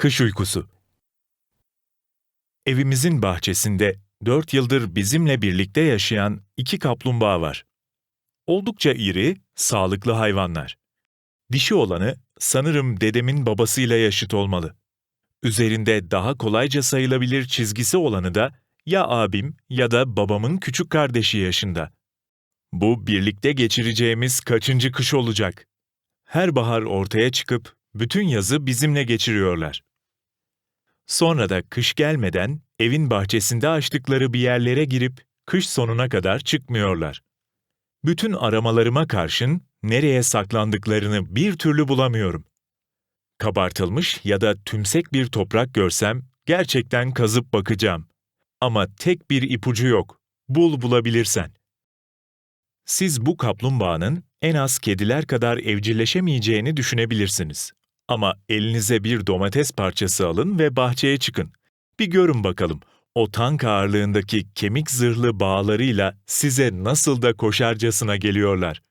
Kış uykusu. Evimizin bahçesinde dört yıldır bizimle birlikte yaşayan iki kaplumbağa var. Oldukça iri, sağlıklı hayvanlar. Dişi olanı sanırım dedemin babasıyla yaşıt olmalı. Üzerinde daha kolayca sayılabilir çizgisi olanı da ya abim ya da babamın küçük kardeşi yaşında. Bu birlikte geçireceğimiz kaçıncı kış olacak? Her bahar ortaya çıkıp bütün yazı bizimle geçiriyorlar. Sonra da kış gelmeden evin bahçesinde açtıkları bir yerlere girip kış sonuna kadar çıkmıyorlar. Bütün aramalarıma karşın nereye saklandıklarını bir türlü bulamıyorum. Kabartılmış ya da tümsek bir toprak görsem gerçekten kazıp bakacağım. Ama tek bir ipucu yok. Bul bulabilirsen. Siz bu kaplumbağanın en az kediler kadar evcilleşemeyeceğini düşünebilirsiniz. Ama elinize bir domates parçası alın ve bahçeye çıkın. Bir görün bakalım o tank ağırlığındaki kemik zırhlı bağlarıyla size nasıl da koşarcasına geliyorlar.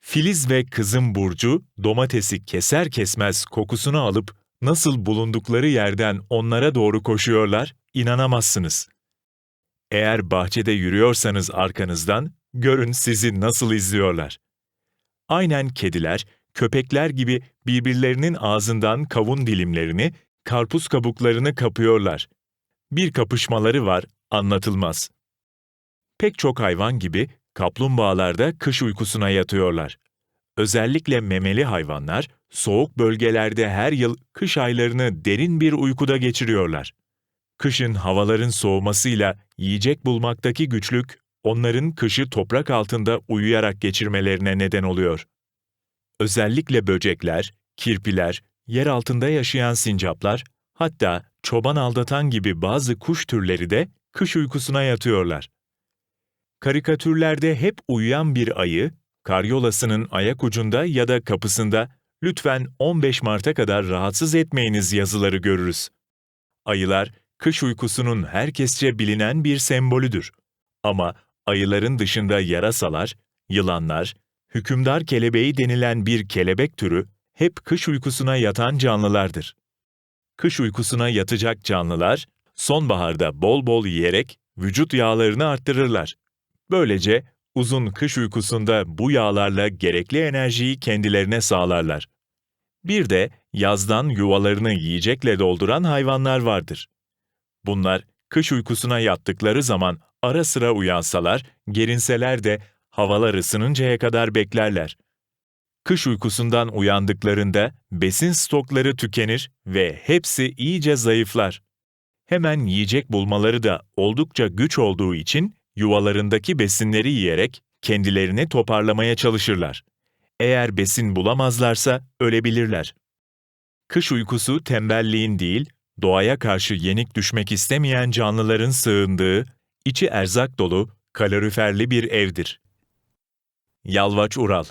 Filiz ve kızım Burcu domatesi keser kesmez kokusunu alıp nasıl bulundukları yerden onlara doğru koşuyorlar, inanamazsınız. Eğer bahçede yürüyorsanız arkanızdan, görün sizi nasıl izliyorlar. Aynen kediler, köpekler gibi birbirlerinin ağzından kavun dilimlerini, karpuz kabuklarını kapıyorlar. Bir kapışmaları var, anlatılmaz. Pek çok hayvan gibi kaplumbağalar da kış uykusuna yatıyorlar. Özellikle memeli hayvanlar soğuk bölgelerde her yıl kış aylarını derin bir uykuda geçiriyorlar. Kışın havaların soğumasıyla yiyecek bulmaktaki güçlük onların kışı toprak altında uyuyarak geçirmelerine neden oluyor. Özellikle böcekler, kirpiler, yer altında yaşayan sincaplar, hatta çoban aldatan gibi bazı kuş türleri de kış uykusuna yatıyorlar. Karikatürlerde hep uyuyan bir ayı, karyolasının ayak ucunda ya da kapısında lütfen 15 Mart'a kadar rahatsız etmeyiniz yazıları görürüz. Ayılar, kış uykusunun herkesçe bilinen bir sembolüdür. Ama ayıların dışında yarasalar, yılanlar, hükümdar kelebeği denilen bir kelebek türü hep kış uykusuna yatan canlılardır. Kış uykusuna yatacak canlılar, sonbaharda bol bol yiyerek vücut yağlarını arttırırlar. Böylece uzun kış uykusunda bu yağlarla gerekli enerjiyi kendilerine sağlarlar. Bir de yazdan yuvalarını yiyecekle dolduran hayvanlar vardır. Bunlar kış uykusuna yattıkları zaman ara sıra uyansalar, gerinseler de havalar ısınıncaya kadar beklerler. Kış uykusundan uyandıklarında besin stokları tükenir ve hepsi iyice zayıflar. Hemen yiyecek bulmaları da oldukça güç olduğu için yuvalarındaki besinleri yiyerek kendilerini toparlamaya çalışırlar. Eğer besin bulamazlarsa ölebilirler. Kış uykusu tembelliğin değil, doğaya karşı yenik düşmek istemeyen canlıların sığındığı, içi erzak dolu, kaloriferli bir evdir. Yalvaç Ural